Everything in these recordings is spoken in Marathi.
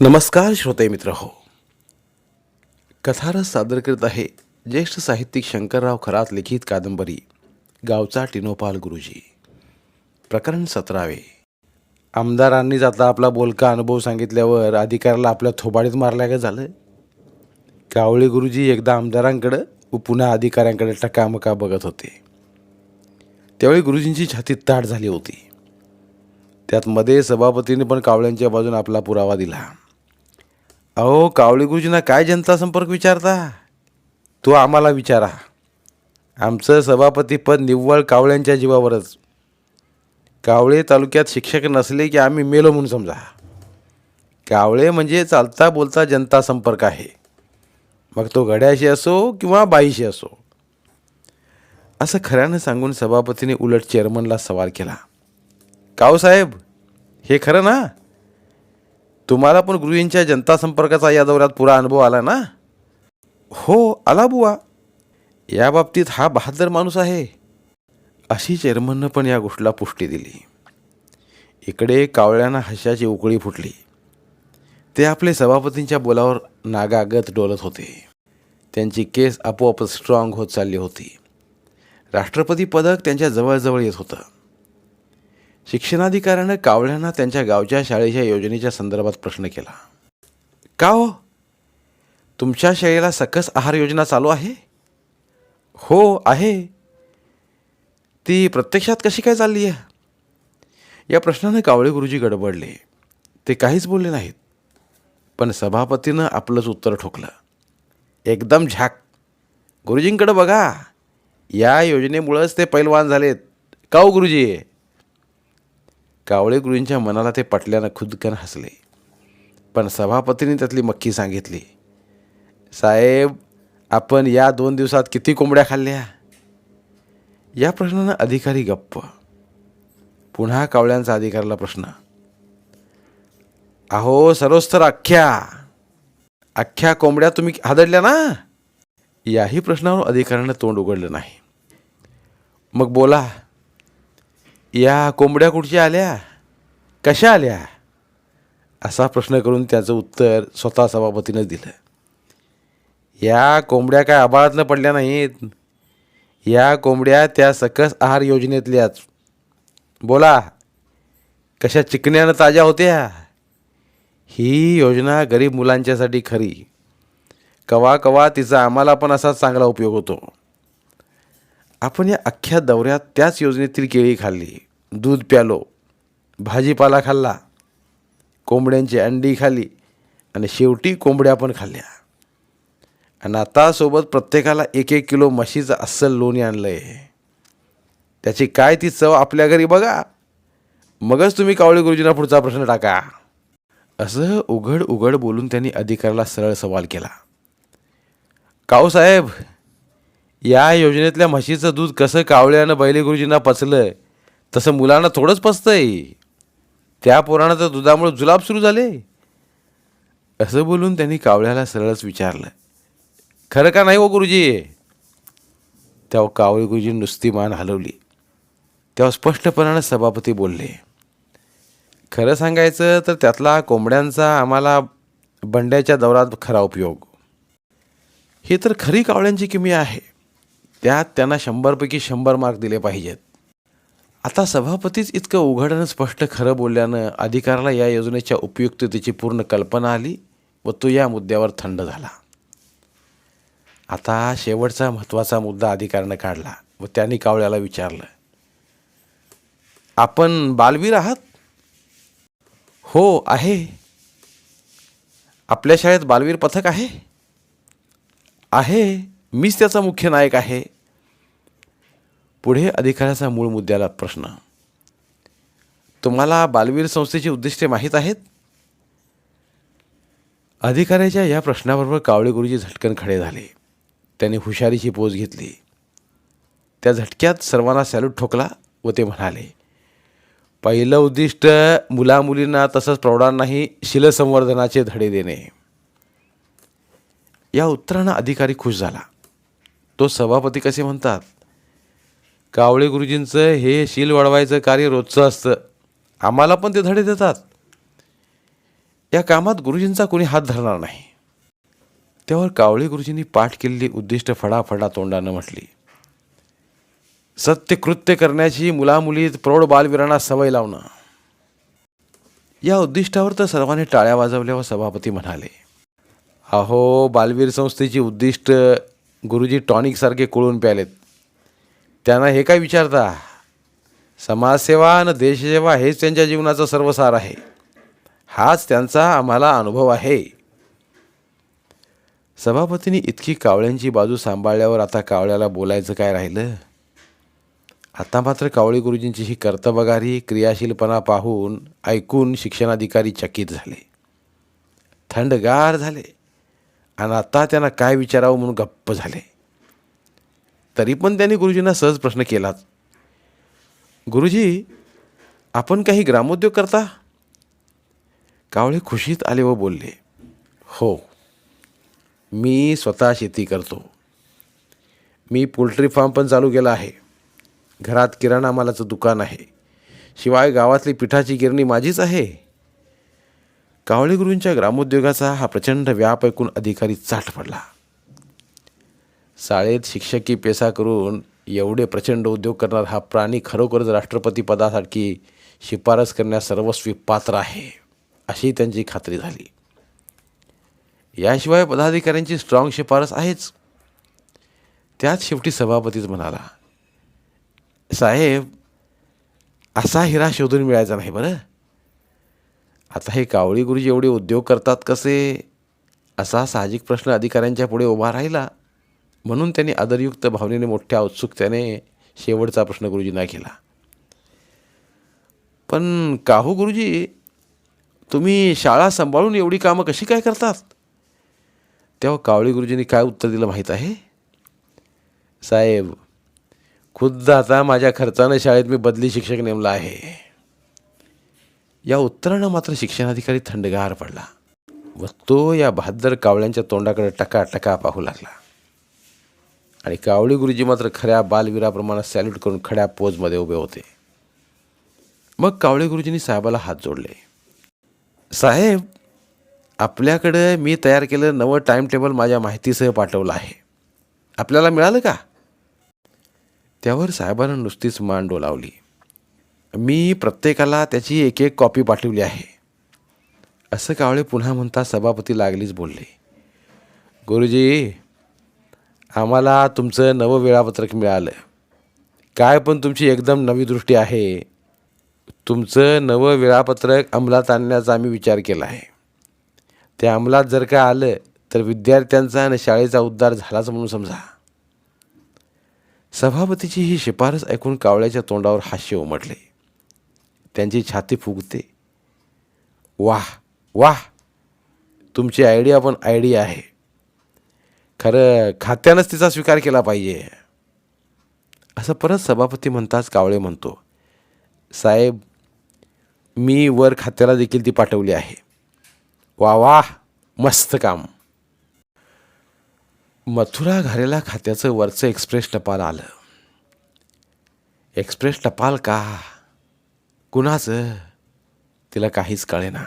नमस्कार श्रोते मित्र हो. कथारस सादर करत आहे ज्येष्ठ साहित्यिक शंकरराव खरात लिखित कादंबरी गावचा टिनोपाल गुरुजी. प्रकरण सतरावे. आमदारांनीच आता आपला बोलका अनुभव सांगितल्यावर अधिकाऱ्याला आपल्या थोबाडीत मारल्या का झालं. कावळे गुरुजी एकदा आमदारांकडं व पुन्हा अधिकाऱ्यांकडे टकामका बघत होते. त्यावेळी गुरुजींची छाती ताट झाली होती. त्यात मध्ये सभापतीने पण कावळ्यांच्या बाजून आपला पुरावा दिला. अहो कावळे गुरुजींना काय जनता संपर्क विचारता? तो आम्हाला विचारा. आमचं सभापतीपद निव्वळ कावळ्यांच्या जीवावरच. कावळे तालुक्यात शिक्षक नसले की आम्ही मेलो म्हणून समजा. कावळे म्हणजे चालता बोलता जनता संपर्क आहे. मग तो घड्याशी असो किंवा बाईशी असो. असं खऱ्यानं सांगून सभापतीने उलट चेअरमनला सवाल केला. काव साहेब हे खरं ना? तुम्हाला पण गुरुजींच्या जनता संपर्काचा या दौऱ्यात पुरा अनुभव आला ना? हो आला बुवा. या बाबतीत हा बहादर माणूस आहे. अशी चेअरमननं पण या गोष्टीला पुष्टी दिली. इकडे कावळ्यांना हशाची उकळी फुटली. ते आपले सभापतींच्या बोलावर नागागत डोलत होते. त्यांची केस आपोआप स्ट्रॉंग होत चालली होती. राष्ट्रपती पदक त्यांच्या जवळजवळ येत होतं. शिक्षणाधिकाऱ्यानं कावळ्यांना त्यांच्या गावच्या शाळेच्या योजनेच्या संदर्भात प्रश्न केला. का हो? तुमच्या शाळेला सकस आहार योजना चालू आहे? हो आहे. ती प्रत्यक्षात कशी काय चालली आहे? या प्रश्नानं कावळे गुरुजी गडबडले. ते काहीच बोलले नाहीत पण सभापतीनं आपलंच उत्तर ठोकलं. एकदम झाक. गुरुजींकडं बघा. या योजनेमुळंच ते पैलवान झालेत. काऊ हो गुरुजी? कावळेगुरूंच्या मनाला ते पटल्यानं खुदकन हसले. पण सभापतींनी त्यातली मक्की सांगितली साहेब आपण या दोन दिवसात किती कोंबड्या खाल्ल्या? या प्रश्नानं अधिकारी गप्प. पुन्हा कावळ्यांचा अधिकारला प्रश्न अहो सरोस्तर अख्ख्या अख्ख्या कोंबड्या तुम्ही हादडल्या ना? याही प्रश्नावर अधिकाऱ्यानं तोंड उघडलं नाही. मग बोला या कोंबड्या कुठच्या आल्या? कशा आल्या? असा प्रश्न करून त्याचं उत्तर स्वतः सभापतीनं दिलं. या कोंबड्या काय आबाळातनं पडल्या नाहीत? या कोंबड्या त्या सकस आहार योजनेतल्याच. बोला कशा चिकण्यानं ताज्या होत्या? ही योजना गरीब मुलांच्यासाठी खरी. कवा कवा तिचा आम्हाला पण असाच चांगला उपयोग होतो. आपण या अख्ख्या दौऱ्यात त्याच योजनेतील केळी खाल्ली. दूध प्यालो भाजीपाला खाल्ला कोंबड्यांची अंडी खाल्ली आणि शेवटी कोंबड्या पण खाल्ल्या. आणि आता सोबत प्रत्येकाला एक एक किलो म्हशीचं अस्सल लोणी आणलं आहे त्याची काय ती चव आपल्या घरी बघा. मगच तुम्ही कावळे गुरुजींना पुढचा प्रश्न टाका. असं उघड उघड बोलून त्यांनी अधिकाऱ्याला सरळ सवाल केला. काऊ साहेब या योजनेतल्या म्हशीचं दूध कसं कावळ्यानं बैले गुरुजींना पचलं तसं मुलांना थोडंच पचतंय. त्या पोरानं तर दुधामुळे जुलाब सुरू झाले. असं बोलून त्यांनी कावळ्याला सरळच विचारलं. खरं का नाही हो गुरुजी? तेव्हा कावळे गुरुजी नुसती मान हलवली. तेव्हा स्पष्टपणानं सभापती बोलले खरं सांगायचं तर त्यातला कोंबड्यांचा आम्हाला बंड्याच्या दौरात खरा उपयोग. ही तर खरी कावळ्यांची किमी आहे. त्यात त्यांना शंभरपैकी शंभर मार्क दिले पाहिजेत. आता सभापतीच इतकं उघड स्पष्ट खरं बोलल्यानं अधिकाराला या योजनेच्या उपयुक्ततेची पूर्ण कल्पना आली व तो या मुद्द्यावर थंड झाला. आता शेवटचा महत्त्वाचा मुद्दा अधिकाऱ्यानं काढला व त्यांनी कावळ्याला विचारलं आपण बालवीर आहात? हो आहे. आपल्या शाळेत बालवीर पथक आहे? आहे. मीच त्याचा मुख्य नायक आहे. पुढे अधिकाऱ्याचा मूळ मुद्द्याला प्रश्न. तुम्हाला बालवीर संस्थेची उद्दिष्टे माहीत आहेत? अधिकाऱ्याच्या या प्रश्नाबरोबर कावळे गुरुजी झटकन खडे झाले. त्याने हुशारीची पोच घेतली. त्या झटक्यात सर्वांना सॅल्यूट ठोकला व ते म्हणाले पहिलं उद्दिष्ट मुलामुलींना तसंच प्रौढांनाही शिलसंवर्धनाचे धडे देणे. या उत्तरानं अधिकारी खुश झाला. तो सभापती कसे म्हणतात? कावळे गुरुजींचं हे शील वाढवायचं कार्य रोजचं असतं. आम्हाला पण ते धडे देतात. या कामात गुरुजींचा कोणी हात धरणार नाही. त्यावर कावळे गुरुजींनी पाठ केलेली उद्दिष्ट फडाफडा तोंडानं म्हटली. सत्य कृत्य करण्याची मुलामुलीत प्रौढ बालवीरांना सवय लावणं. या उद्दिष्टावर तर सर्वांनी टाळ्या वाजवल्या व सभापती म्हणाले. अहो बालवीर संस्थेची उद्दिष्ट गुरुजी टॉनिकसारखे कुळून प्यालेत. त्यांना हे काय विचारता? समाजसेवा आणि देशसेवा हेच त्यांच्या जीवनाचं सर्वसार आहे. हाच त्यांचा आम्हाला अनुभव आहे. सभापतींनी इतकी कावळ्यांची बाजू सांभाळल्यावर आता कावळ्याला बोलायचं काय राहिलं? आता मात्र कावळे गुरुजींची ही कर्तबगारी क्रियाशीलपणा पाहून ऐकून शिक्षणाधिकारी चकित झाले. थंडगार झाले. आणि आता त्यांना काय विचारावं म्हणून गप्प झाले. तरी पण त्यांनी गुरुजींना सहज प्रश्न केलाच. गुरुजी आपण काही ग्रामोद्योग करता? कावळे खुशीत आले व बोलले हो मी स्वतः शेती करतो. मी पोल्ट्री फार्म पण चालू केला आहे. घरात किराणा मालाचं दुकान आहे. शिवाय गावातली पिठाची गिरणी माझीच आहे. कावळे गुरूंच्या ग्रामोद्योगाचा हा प्रचंड व्याप ऐकून अधिकारी चाट पडला. शाळेत शिक्षकी पेसा करून एवढे प्रचंड उद्योग करणार हा प्राणी खरोखरच राष्ट्रपती पदासाठी शिफारस करण्यास सर्वस्वी पात्र आहे अशी त्यांची खात्री झाली. याशिवाय पदाधिकाऱ्यांची स्ट्रॉंग शिफारस आहेच. त्यात शेवटी सभापतीच म्हणाला साहेब असा हिरा शोधून मिळायचा नाही बरं. आता हे कावळी गुरुजी एवढे उद्योग करतात कसे? असा साहजिक प्रश्न अधिकाऱ्यांच्या पुढे उभा राहिला. म्हणून त्यांनी आदरयुक्त भावनेने मोठ्या उत्सुकतेने शेवटचा प्रश्न गुरुजींना केला. पण काहू गुरुजी तुम्ही शाळा सांभाळून एवढी कामं कशी काय करतात? तेव्हा कावळी गुरुजींनी काय उत्तर दिलं माहीत आहे? साहेब खुद्द आता माझ्या खर्चानं शाळेत मी बदली शिक्षक नेमला आहे. या उत्तरानं मात्र शिक्षणाधिकारी थंडगार पडला. व तो या बहादर कावळ्यांच्या तोंडाकडे टका टका पाहू लागला. आणि कावळी गुरुजी मात्र खऱ्या बालवीराप्रमाणे सॅल्यूट करून खड्या पोजमध्ये उभे होते. मग कावळे गुरुजींनी साहेबाला हात जोडले. साहेब आपल्याकडं मी तयार केलं नवं टाईम टेबल माझ्या माहितीसह पाठवलं आहे. आपल्याला मिळालं का? त्यावर साहेबानं नुसतीच मान डोलावली. मी प्रत्येकाला त्याची एक एक कॉपी पाठवली आहे. असं कावळे पुन्हा म्हणता सभापती लागलीच बोलले. गुरुजी आम्हाला तुमचं नवं वेळापत्रक मिळालं. काय पण तुमची एकदम नवी दृष्टी आहे तुमचं नवं वेळापत्रक अंमलात आणण्याचा आम्ही विचार केला आहे. ते अंमलात जर का आलं तर विद्यार्थ्यांचा आणि शाळेचा उद्धार झालाच म्हणून समजा. सभापतीची ही शिफारस ऐकून कावळ्याच्या तोंडावर हास्य उमटले. त्यांची छाती फुगते. वाह वाह! तुमची आयडिया पण आयडिया आहे. खरं खात्यानंच तिचा स्वीकार केला पाहिजे. असं परत सभापती म्हणताच कावळे म्हणतो साहेब मी वर खात्याला देखील ती पाठवली आहे. वा वा मस्त काम. मथुरा घारेला खात्याचं वरचं एक्सप्रेस टपाल आलं. एक्सप्रेस टपाल का? कुणाचं? तिला काहीच कळेना.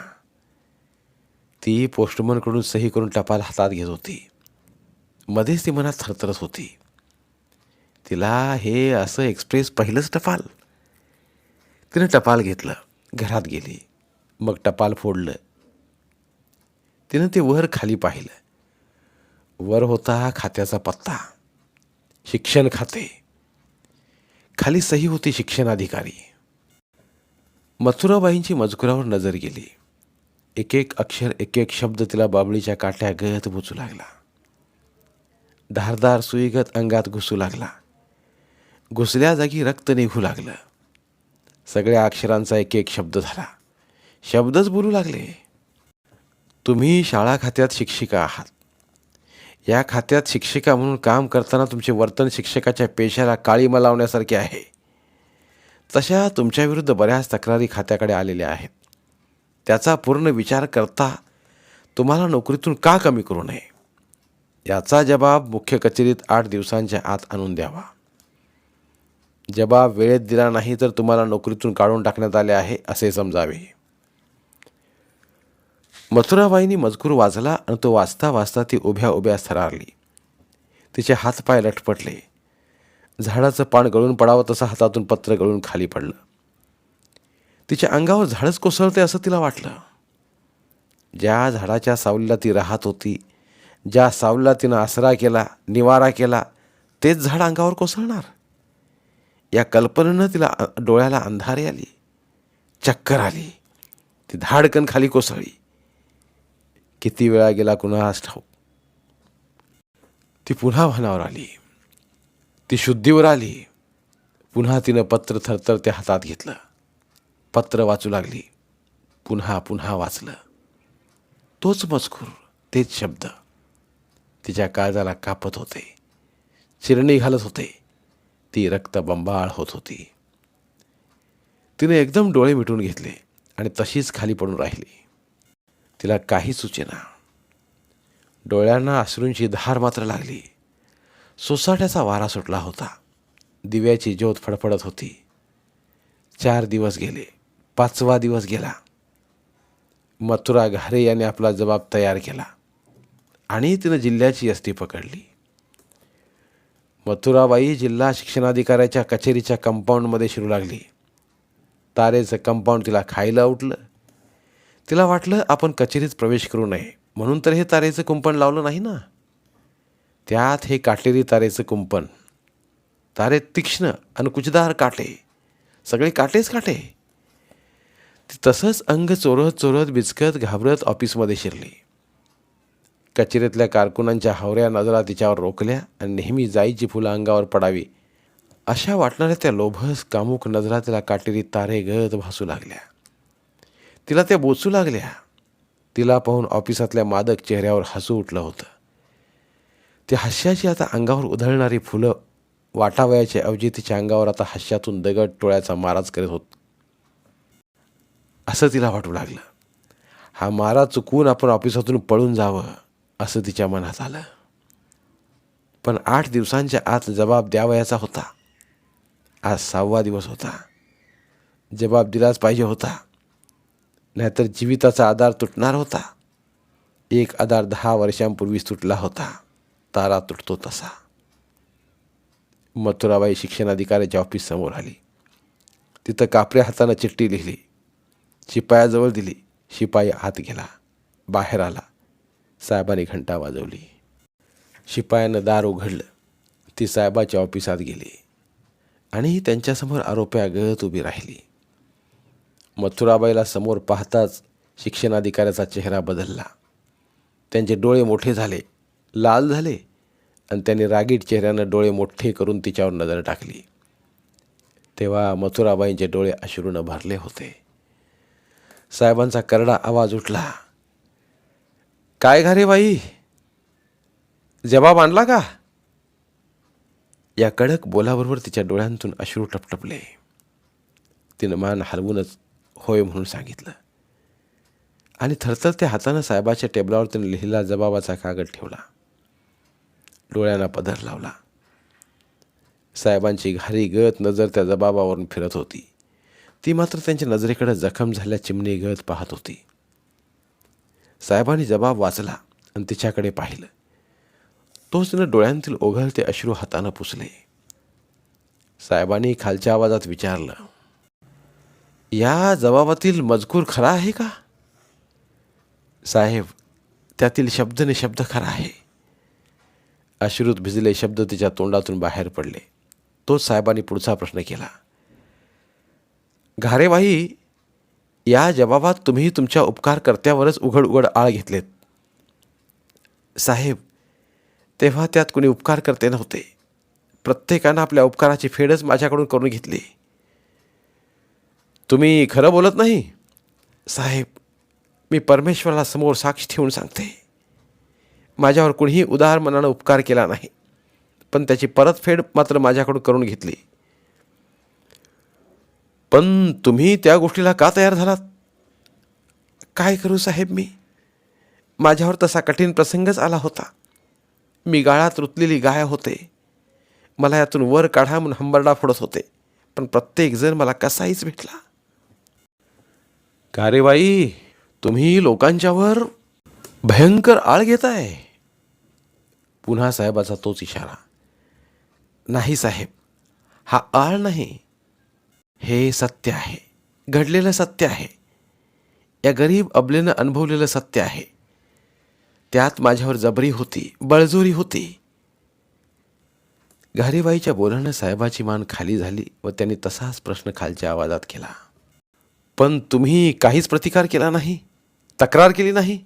ती पोस्टमनकडून सही करून टपाल हातात घेत होती. मध्येच ती मनात थरथरत होती. तिला हे असं एक्सप्रेस पहिलंच टपाल. तिनं टपाल घेतलं घरात गेली. मग टपाल फोडलं. तिनं ते वर खाली पाहिलं. वर होता खात्याचा पत्ता. शिक्षण खाते. खाली सही होती शिक्षणाधिकारी. मथुराबाईंची मजकुरावर नजर गेली. एक एक अक्षर एक एक शब्द तिला बाबळीच्या काठ्या गळत बोचू लागला. धारदार सुईगत अंगात घुसू लागला. घुसल्या जागी रक्त निघू लागलं. सगळ्या अक्षरांचा एक एक शब्द झाला. शब्दच बोलू लागले. तुम्ही शाळा खात्यात शिक्षिका आहात. या खात्यात शिक्षिका म्हणून काम करताना तुमचे वर्तन शिक्षकाच्या पेशाला काळीमा लावण्यासारखे आहे. तशा तुमच्याविरुद्ध बऱ्याच तक्रारी खात्याकडे आलेल्या आहेत. त्याचा पूर्ण विचार करता तुम्हाला नोकरीतून का कमी करू नये? याचा जबाब मुख्य कचेरीत आठ दिवसांच्या आत आणून द्यावा. जबाब वेळेत दिला नाही तर तुम्हाला नोकरीतून काढून टाकण्यात आले आहे असे समजावे. मथुराबाईंनी मजकूर वाजला आणि तो वाचता वाचता ती उभ्या उभ्या थरारली. तिचे हातपाय लटपटले झाडाचं पान गळून पडावं तसं हातातून पत्र गळून खाली पडलं. तिच्या अंगावर झाडच कोसळते असं तिला वाटलं. ज्या झाडाच्या सावलीला ती राहत होती ज्या सावलीला तिनं आसरा केला निवारा केला तेच झाड अंगावर कोसळणार. या कल्पनेनं तिला डोळ्याला अंधारी आली चक्कर आली. ती धाडकन खाली कोसळली. किती वेळा गेला कुणास ठाऊक. ती पुन्हा भानावर आली. ती शुद्धीवर आली. पुन्हा तिनं पत्र थरथर त्या हातात घेतलं. पत्र वाचू लागली. पुन्हा पुन्हा वाचलं. तोच मजकूर तेच शब्द. तिच्या काळजाला कापत होते. चिरणी घालत होते. ती रक्तबंबाळ होत होती. तिने एकदम डोळे मिटून घेतले आणि तशीच खाली पडून राहिली. तिला काही सुचेना. डोळ्यांना अश्रूंची धार मात्र लागली. सोसाट्याचा वारा सुटला होता. दिव्याची ज्योत फडफडत होती. चार दिवस गेले. पाचवा दिवस गेला. मथुरा घारे यांनी आपला जबाब तयार केला. आणि तिनं जिल्ह्याची अस्थी पकडली. मथुराबाई जिल्हा शिक्षणाधिकाऱ्याच्या कचेरीच्या कंपाऊंडमध्ये शिरू लागली. तारेचं कंपाऊंड तिला खायला उठलं. तिला वाटलं आपण कचेरीत प्रवेश करू नये. म्हणून तर हे तारेचं कुंपण लावलं नाही ना? त्यात हे काटेरी तारेचं कुंपण. तारे तीक्ष्ण आणि कुचदार काटे. सगळे काटेच काटे. ती तसंच अंग चोरत चोरत बिचकत घाबरत ऑफिसमध्ये शिरली. कचेरीतल्या कारकुनांच्या हावऱ्या नजरा तिच्यावर रोखल्या आणि नेहमी जाईची फुलं अंगावर पडावी. अशा वाटणाऱ्या त्या लोभस कामुक नजरा तिला काटेरी तारे गत भासू लागल्या. तिला त्या बोचू लागल्या. तिला पाहून ऑफिसातल्या मादक चेहऱ्यावर हसू उठलं होतं. त्या हास्याची आता अंगावर उधळणारी फुलं वाटावयाच्या ऐवजी तिच्या अंगावर आता हास्यातून दगड टोळ्याचा माराच करत होत असं तिला वाटू लागलं. हा मारा चुकवून आपण ऑफिसातून पळून जावं. असं तिच्या मनात आलं. पण आठ दिवसांच्या आत जबाब द्यावयाचा होता. आज सहावा दिवस होता. जबाब दिलाच पाहिजे होता. नाहीतर जीविताचा आधार तुटणार होता. एक आधार दहा वर्षांपूर्वीच तुटला होता. तारा तुटतो तसा. मथुराबाई शिक्षणाधिकाऱ्याच्या ऑफिस समोर आली. तिथं कापऱ्या हातानं चिठ्ठी लिहिली. शिपायाजवळ दिली. शिपाई आत गेला. बाहेर आला. साहेबांनी घंटा वाजवली. शिपायानं दार उघडलं. ती साहेबाच्या ऑफिसात गेली. आणि त्यांच्यासमोर आरोप्या गळत उभी राहिली. मथुराबाईला समोर पाहताच शिक्षणाधिकाऱ्याचा चेहरा बदलला. त्यांचे डोळे मोठे झाले लाल झाले आणि त्यांनी रागीट चेहऱ्यानं डोळे मोठे करून तिच्यावर नजर टाकली. तेव्हा मथुराबाईंचे डोळे अश्रूनं भरले होते. साहेबांचा करडा आवाज उठला. काय घारे बाई? जबाब आणला का? या कडक बोलाबरोबर तिच्या डोळ्यांतून अश्रू टपटपले. तिनं मान हलवूनच होय म्हणून सांगितलं. आणि थरथरत्या हातानं साहेबाच्या टेबलावर तिने लिहिलेला जबाबाचा कागद ठेवला. डोळ्यांना पदर लावला. साहेबांची घारी गत नजर त्या जबाबावरून फिरत होती. ती मात्र त्यांच्या नजरेकडे जखम झाल्या चिमणी गत पाहत होती. साहेबांनी जबाब वाचला आणि तिच्याकडे पाहिलं. तोच तिनं डोळ्यांतील ओघळते अश्रू हातानं पुसले. साहेबांनी खालच्या आवाजात विचारलं या जबाबातील मजकूर खरा आहे का? साहेब त्यातील शब्द शब्द खरा आहे. अश्रूत भिजले शब्द तिच्या तोंडातून बाहेर पडले. तोच साहेबांनी पुढचा प्रश्न केला घारेबाई या जबाबात तुम्ही तुमच्या उपकारकर्त्यावरच उघड उघड आळ घेतलेत. साहेब तेव्हा त्यात कुणी उपकार करते नव्हते. प्रत्येकानं आपल्या उपकाराची फेडच माझ्याकडून करून घेतली. तुम्ही खरं बोलत नाही? साहेब मी परमेश्वराला समोर साक्ष ठेवून सांगते. माझ्यावर कुणीही उदार मनानं उपकार केला नाही. पण त्याची परतफेड मात्र माझ्याकडून करून घेतली. पण तुम्ही त्या गोष्टीला का तयार झालात? काय करू साहेब मी? माझ्यावर तसा कठीण प्रसंगच आला होता. मी गाळात रुतलेली गाय होते. मला यातून वर काढा म्हणून हंबरडा फोडत होते. पण प्रत्येकजण मला कसाहीच भेटला. का रे बाई तुम्ही लोकांच्यावर भयंकर आळ घेताय. पुन्हा साहेबाचा तोच इशारा. नाही साहेब हा आळ नाही. हे सत्य आहे. घडलेलं सत्य आहे. या गरीब अबलेनं अनुभवलेलं सत्य आहे. त्यात माझ्यावर जबरी होती बळजोरी होती. घारीबाईच्या बोलण्यानं साहेबाची मान खाली झाली व त्यांनी तसाच प्रश्न खालच्या आवाजात केला. पण तुम्ही काहीच प्रतिकार केला नाही? तक्रार केली नाही?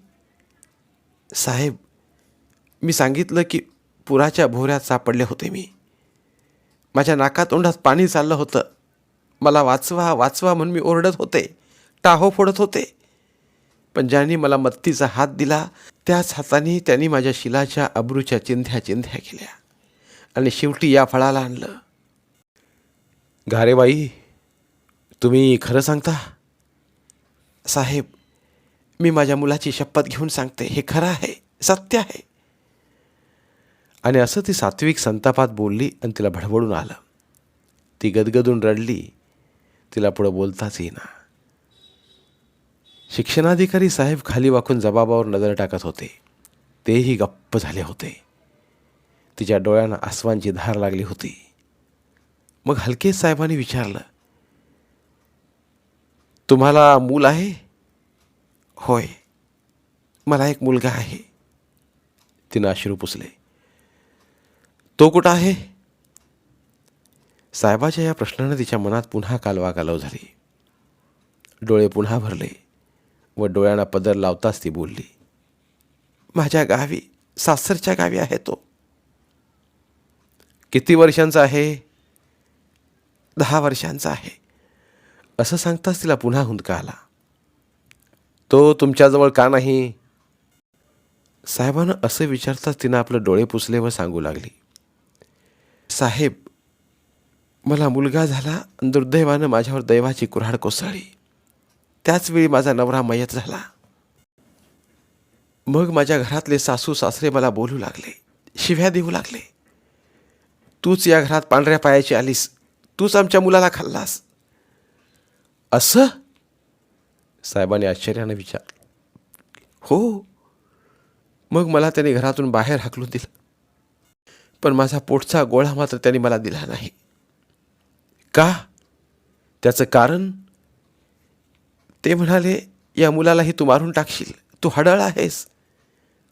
साहेब मी सांगितलं की पुराच्या भोऱ्यात सापडले होते मी. माझ्या नाकातोंडात पाणी चाललं होतं. मला वाचवा वाचवा म्हणून मी ओरडत होते. टाहो फोडत होते. पण ज्यांनी मला मत्तीचा हात दिला त्याच हाताने त्यांनी माझ्या शिलाच्या अब्रूच्या चिंध्या चिंध्या केल्या आणि शेवटी या फळाला आणलं. गारेबाई तुम्ही खरं सांगता? साहेब मी माझ्या मुलाची शपथ घेऊन सांगते. हे खरं आहे सत्य आहे. आणि असं ती सात्विक संतापात बोलली आणि तिला भडबडून आलं. ती गदगदून रडली. तिला पुढं बोलताच येईना शिक्षणाधिकारी साहेब खाली वाकून जबाबावर नजर टाकत होते. तेही गप्प झाले होते. तिच्या डोळ्यांना आसवांची धार लागली होती. मग हलकेच साहेबांनी विचारलं तुम्हाला मूल आहे? होय. मला एक मुलगा आहे. तिनं अश्रू पुसले. तो कुठं आहे? साहेबाच्या या प्रश्नानं तिच्या मनात पुन्हा कालवा कालव झाली. डोळे पुन्हा भरले व डोळ्यांना पदर लावताच ती बोलली माझ्या गावी सासरच्या गावी आहे तो. किती वर्षांचा आहे? दहा वर्षांचा आहे. असं सांगताच तिला पुन्हा हुंदका आला. तो तुमच्याजवळ का नाही? साहेबानं असं विचारताच तिनं आपलं डोळे पुसले व सांगू लागली साहेब मला मुलगा झाला दुर्दैवानं माझ्यावर दैवाची कुऱ्हाड कोसळली. त्याचवेळी माझा नवरा मयत झाला. मग माझ्या घरातले सासू सासरे मला बोलू लागले शिव्या देऊ लागले. तूच या घरात पांढऱ्या पायाची आलीस तूच आमच्या मुलाला खाल्लास. असं? साहेबांनी आश्चर्यानं विचार हो. मग मला त्याने घरातून बाहेर हाकलून दिलं. पण माझा पोटचा गोळा मात्र त्याने मला दिला नाही. का? त्याचं कारण? ते म्हणाले या मुलालाही तू मारून टाकशील. तू हडळ आहेस.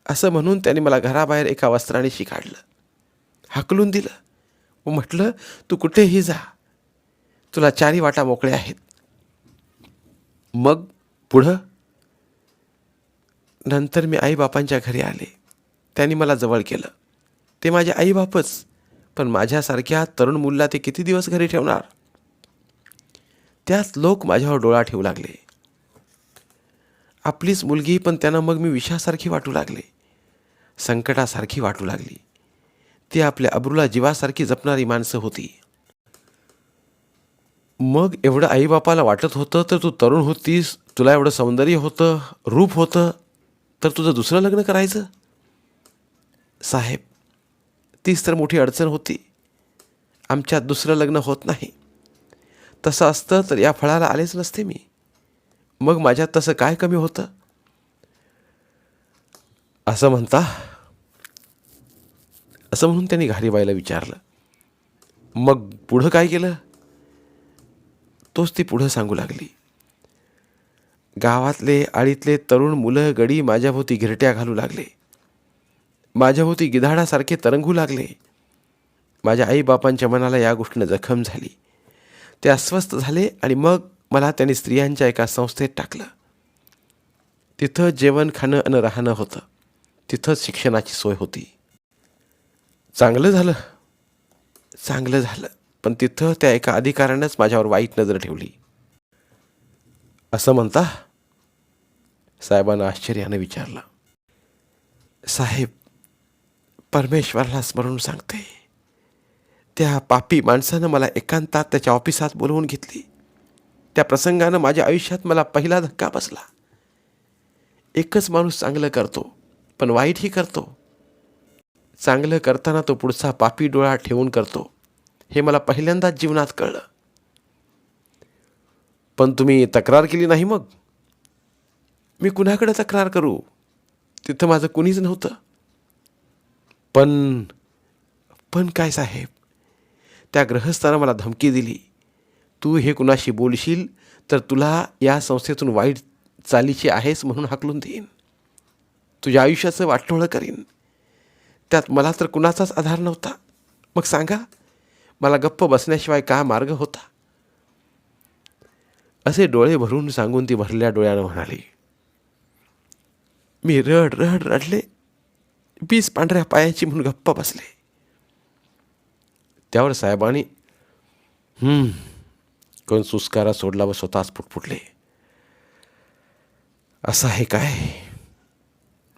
असं म्हणून त्याने मला घराबाहेर एका वस्त्राने काढलं हाकलून दिलं. व म्हटलं तू कुठेही जा. तुला चारी वाटा मोकळ्या आहेत. मग पुढं? नंतर मी आईबापांच्या घरी आले. त्यांनी मला जवळ केलं. ते माझे आईबापच पण माझ्यासारख्या तरुण मुलला ते किती दिवस घरी ठेवणार? त्यात लोक माझ्यावर डोळा ठेवू लागले. आपलीच मुलगी पण त्यांना मग मी विषासारखी वाटू लागले. संकटासारखी वाटू लागली. ती आपल्या अब्रूला जीवासारखी जपणारी माणसं होती. मग एवढं आईबापाला वाटत होतं तर तू तरुण होतीस तुला एवढं सौंदर्य होतं रूप होतं तर तुझं दुसरं लग्न करायचं? साहेब तीच तर मोठी अडचण होती. आमच्यात दुसरं लग्न होत नाही. तसं असतं तर या फळाला आलेच नसते मी. मग माझ्यात तसं काय कमी होतं? असं म्हणता असं म्हणून त्यांनी घारीबाईला विचारलं. मग पुढं काय केलं? तोच ती पुढं सांगू लागली. गावातले आळीतले तरुण मुलं गडी माझ्याभोवती घिरट्या घालू लागले. माझ्याभोवती गिधाडासारखे तरंगू लागले. माझ्या आईबापांच्या मनाला या गोष्टीनं जखम झाली. ते अस्वस्थ झाले आणि मग मला त्यांनी स्त्रियांच्या एका संस्थेत टाकलं. तिथं जेवण खाणं आणि राहणं होतं. तिथंच शिक्षणाची सोय होती. चांगलं झालं. चांगलं झालं. पण तिथं त्या एका अधिकाऱ्यानंच माझ्यावर वाईट नजर ठेवली. असं म्हणता? साहेबांना आश्चर्यानं विचारलं. साहेब परमेश्वराला स्मरून सांगते. त्या पापी माणसानं मला एकांतात त्याच्या ऑफिसात बोलवून घेतली. त्या प्रसंगानं माझ्या आयुष्यात मला पहिला धक्का बसला. एकच माणूस चांगलं करतो पण वाईटही करतो. चांगलं करताना तो पुढचा पापी डोळा ठेवून करतो. हे मला पहिल्यांदाच जीवनात कळलं. पण तुम्ही तक्रार केली नाही मग? मी कुणाकडे तक्रार करू? तिथं माझं कुणीच नव्हतं. पण पण काय साहेब? त्या ग्रहस्थानं मला धमकी दिली. तू हे कुणाशी बोलशील तर तुला या संस्थेतून वाईट चालीची आहेस म्हणून हाकलून देईन. तुझ्या आयुष्याचं वाटोळं करीन. त्यात मला तर कुणाचाच आधार नव्हता. मग सांगा मला गप्प बसण्याशिवाय काय मार्ग होता? असे डोळे भरून सांगून ती भरल्या डोळ्यानं म्हणाली मी रड रड रडले. बीस पांढऱ्या पायाची म्हणून गप्प बसले. त्यावर साहेबांनी कोण सुस्कारा सोडला व स्वतःच फुटफुटले असं आहे काय?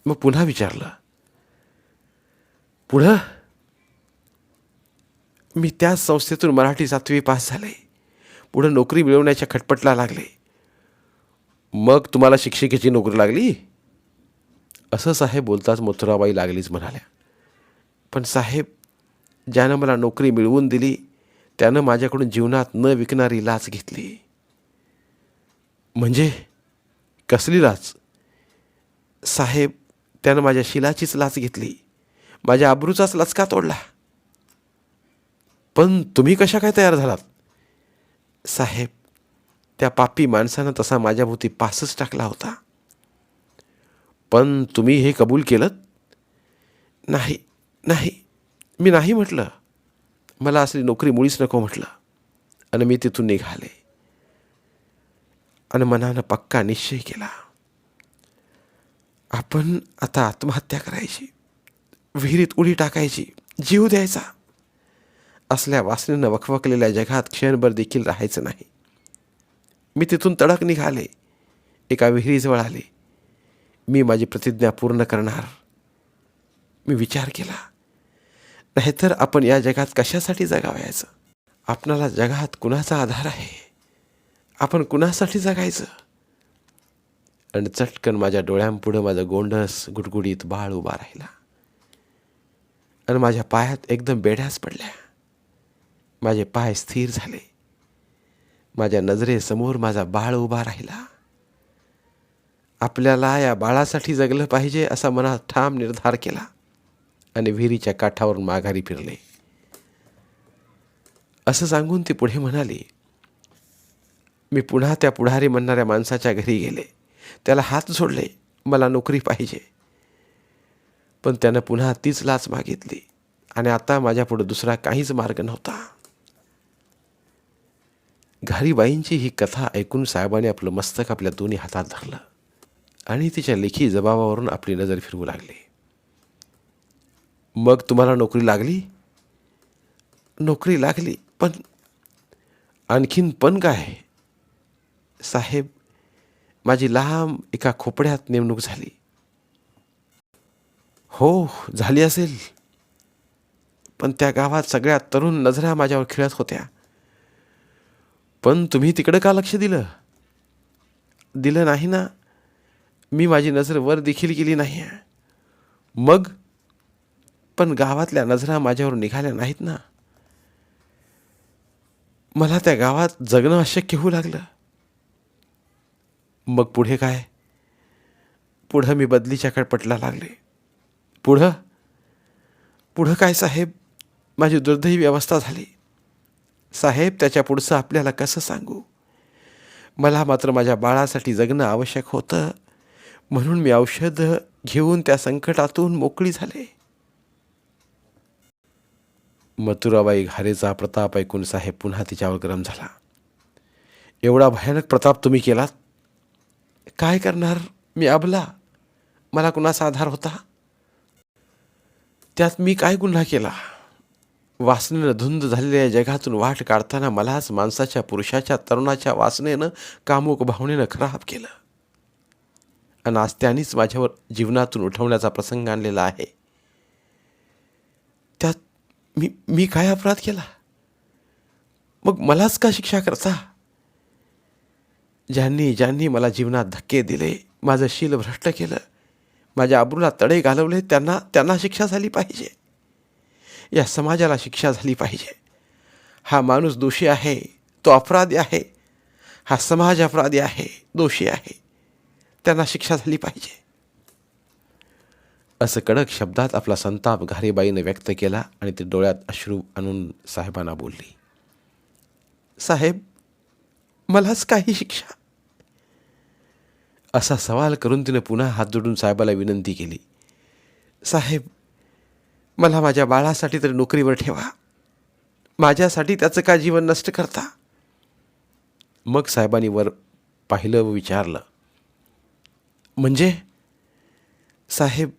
मग पुन्हा विचारलं पुढं? मी त्याच संस्थेतून मराठी सातवी पास झाले. पुढं नोकरी मिळवण्याच्या खटपटला लागले. मग तुम्हाला शिक्षिकेची नोकरी लागली? असं साहेब बोलताच मथुराबाई लागलीच म्हणाल्या. पण साहेब ज्यानं मला नोकरी मिळवून दिली त्यानं माझ्याकडून जीवनात न विकणारी लाच घेतली. म्हणजे कसली लाच? साहेब त्यानं माझ्या शिलाचीच लाच घेतली. माझ्या आबरूचाच लचका तोडला. पण तुम्ही कशा काय तयार झालात? साहेब त्या पापी माणसानं तसा माझ्याभोवती पासच टाकला होता. पण तुम्ही हे कबूल केलं नाही नाही. मी नाही म्हटलं. मला असली नोकरी मुळीच नको म्हटलं. आणि मी तिथून निघाले. आणि मनानं पक्का निश्चय केला. आपण आता आत्महत्या करायची. विहिरीत उडी टाकायची. जीव द्यायचा. असल्या वासनेनं वखवकलेल्या जगात क्षणभर देखील राहायचं नाही. मी तिथून तडक निघाले. एका विहिरीजवळ आले. मी माझी प्रतिज्ञा पूर्ण करणार. मी विचार केला. नाहीतर आपण या जगात कशासाठी जगावायचं? आपणाला जगात कुणाचा आधार आहे? आपण कुणासाठी जगायचं? आणि चटकन माझ्या डोळ्यांपुढं माझं गोंडस गुडगुडीत बाळ उभा राहिला. आणि माझ्या पायात एकदम बेड्याच पडल्या. माझे पाय स्थिर झाले. माझ्या नजरेसमोर माझा बाळ उभा राहिला. आपल्याला या बाळासाठी जगलं पाहिजे असा मनात ठाम निर्धार केला आणि विहिरीच्या काठावरून माघारी फिरले. असं सांगून ती पुढे म्हणाली मी पुन्हा त्या पुढारी म्हणणाऱ्या माणसाच्या घरी गेले. त्याला हात सोडले मला नोकरी पाहिजे. पण त्यानं पुन्हा तीच लाच मागितली आणि आता माझ्यापुढं दुसरा काहीच मार्ग नव्हता. घारीबाईंची ही कथा ऐकून साहेबाने आपलं मस्तक आपल्या दोन्ही हातात धरलं. आणि तिच्या लेखी जबाबावरून आपली नजर फिरवू लागली. मग तुम्हाला नोकरी लागली? नोकरी लागली पण आणखीन पण काय? साहेब माझी लांब एका खोपड्यात नेमणूक झाली. हो झाली असेल. पण त्या गावात सगळ्या तरुण नजरा माझ्यावर खिळत होत्या. पण तुम्ही तिकडं का लक्ष दिलं? दिलं नाही ना? मी माझी नजर वर देखील केली नाही आहे. मग? पण गावातल्या नजरा माझ्यावर निघाल्या नाहीत ना. मला त्या गावात जगणं अशक्य होऊ लागलं. मग पुढे काय? पुढं मी बदलीच्या कडपटला लागले. पुढं? पुढं काय साहेब? माझी दुर्दैवी अवस्था झाली. साहेब त्याच्या पुढचं आपल्याला कसं सांगू? मला मात्र माझ्या बाळासाठी जगणं आवश्यक होतं. म्हणून मी औषध घेऊन त्या संकटातून मोकळी झाले. मथुराबाई घारेचा प्रताप ऐकून साहेब पुन्हा तिच्यावर गरम झाला. एवढा भयानक प्रताप तुम्ही केलात? काय करणार मी अबला? मला कुणाचा आधार होता? त्यात मी काय गुन्हा केला? वासनेनं धुंद झालेल्या जगातून वाट काढताना मलाच माणसाच्या पुरुषाच्या तरुणाच्या वासनेनं कामुक भावनेनं खराब केलं. आणि आज त्यांनीच माझ्यावर जीवनातून उठवण्याचा प्रसंग आणलेला आहे. त्यात मी मी काय अपराध केला? मग मलाच का शिक्षा करता? ज्यांनी ज्यांनी मला जीवनात धक्के दिले माझं शील भ्रष्ट केलं माझ्या आबरूला तडे घालवले त्यांना त्यांना शिक्षा झाली पाहिजे. या समाजाला शिक्षा झाली पाहिजे. हा माणूस दोषी आहे तो अपराधी आहे. हा समाज अपराधी आहे दोषी आहे. त्यांना शिक्षा झाली पाहिजे. असं कडक शब्दात आपला संताप घारीबाईने व्यक्त केला आणि ते डोळ्यात अश्रू आणून साहेबांना बोलली. साहेब मलाच काही शिक्षा. असा सवाल करून तिने पुन्हा हात जोडून साहेबाला विनंती केली. साहेब मला माझ्या बाळासाठी तरी नोकरीवर ठेवा. माझ्यासाठी त्याचं का जीवन नष्ट करता? मग साहेबांनी वर पाहिलं व विचारलं. म्हणजे साहेब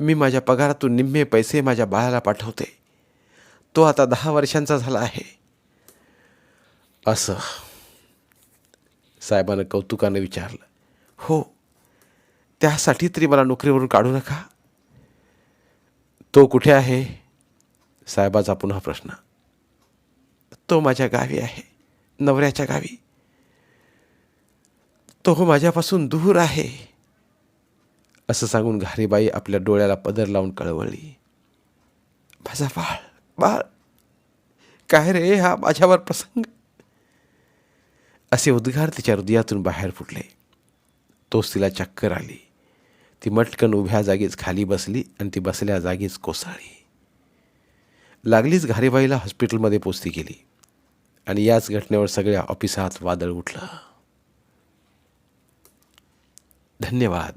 मी माझ्या पगारातून निम्मे पैसे माझ्या बाळाला पाठवते. तो आता दहा वर्षांचा झाला आहे. असं. साहेबानं कौतुकानं विचारलं. हो त्यासाठी तरी मला नोकरीवरून काढू नका. तो कुठे आहे? साहेबाचा पुन्हा प्रश्न. तो माझ्या गावी आहे. नवऱ्याच्या गावी. तो माझ्यापासून दूर आहे. असं सांगून घारीबाई आपल्या डोळ्याला पदर लावून कळवळली. माझा बाळ बाळ काय रे हा माझ्यावर प्रसंग? असे उद्गार तिच्या हृदयातून बाहेर फुटले. तोच तिला चक्कर आली. ती मटकन उभ्या जागीच खाली बसली आणि ती बसल्या जागीच कोसळली. लागलीच घारीबाईला हॉस्पिटलमध्ये पोचती गेली आणि याच घटनेवर सगळ्या ऑफिसात वादळ उठलं. धन्यवाद.